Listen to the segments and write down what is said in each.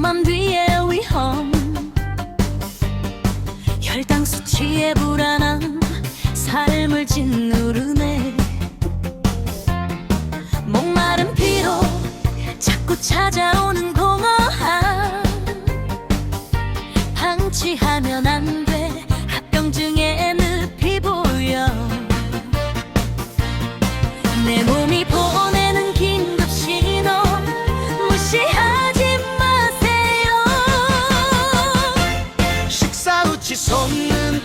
위험함 뒤에 위험. 혈당 수치에 불안함 삶을 짓누르네. 목마른 피로 자꾸 찾아오는 공허함. 방치하면 안돼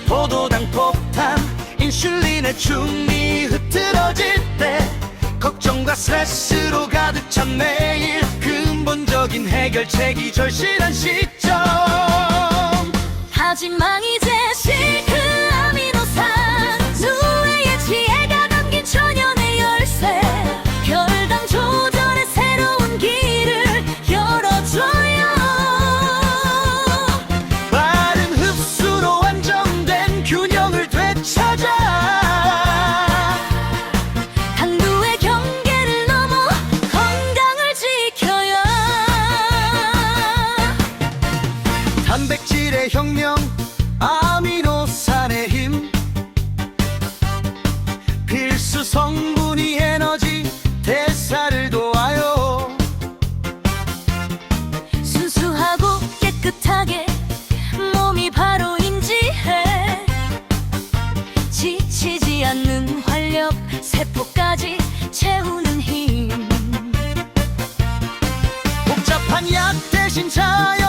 포도당 폭탄 인슐린의 충이 흐트러질 때 걱정과 스트레스로 가득 찬 매일 근본적인 해결책이 절실한 시점. 하지만 혁명 아미노산의 힘. 필수 성분이 에너지 대사를 도와요. 순수하고 깨끗하게 몸이 바로 인지해. 지치지 않는 활력 세포까지 채우는 힘. 복잡한 약 대신 자연